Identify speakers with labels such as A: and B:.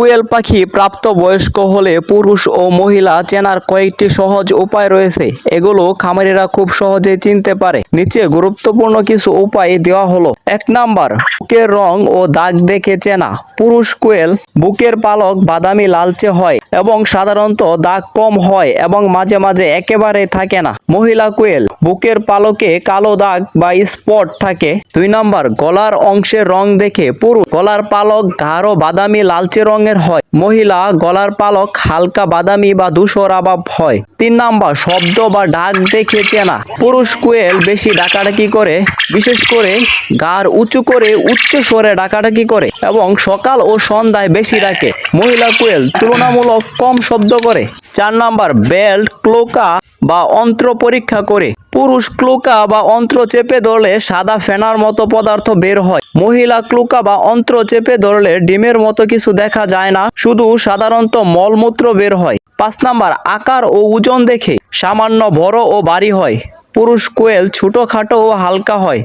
A: কোয়েল পাখি প্রাপ্ত বয়স্ক হলে পুরুষ ও মহিলা চেনার কয়েকটি সহজ উপায় রয়েছে। এগুলো খামারিরা খুব সহজে চিনতে পারে। নিচে গুরুত্বপূর্ণ কিছু উপায় দেওয়া হলো। এক নাম্বার, বুকের রং ও দাগ দেখে চেনা। পুরুষ কোয়েল বুকের পালক বাদামি লালচে হয় এবং সাধারণত দাগ কম হয় এবং মাঝে মাঝে একেবারে থাকে না। মহিলা কোয়েল বুকের পালকে কালো দাগ বা স্পট থাকে। দুই নাম্বার, গলার অংশের রং দেখে পুরুষ। গলার পালক গাঢ় বাদামি লালচে রঙের হয়। মহিলা, গলার পালক, হালকা বাদামি বা ধূসর আবাব হয়। তিন নাম্বার, শব্দ বা ডাক দেখে চেনা। পুরুষ কোয়েল বেশি ডাকাডাকি করে, বিশেষ করে গার উঁচু করে উচ্চ স্বরে ডাকাডাকি করে এবং সকাল ও সন্ধ্যায় বেশি ডাকে। মহিলা কোয়েল তুলনামূলক কম শব্দ করে। চার নাম্বার বেল্ট, ক্লোকা বা অন্ত্র পরীক্ষা করে। পুরুষ ক্লোকা বা অন্ত্র চেপে ধরলে সাদা ফেনার মতো পদার্থ বের হয়। মহিলা ক্লোকা বা অন্ত্র চেপে ধরলে ডিমের মতো কিছু দেখা যায় না, শুধু সাধারণত মলমূত্র বের হয়। পাঁচ নাম্বার, আকার ও ওজন দেখে। সামান্য বড় ও ভারী হয়। পুরুষ কোয়েল ছোটখাটো ও হালকা হয়।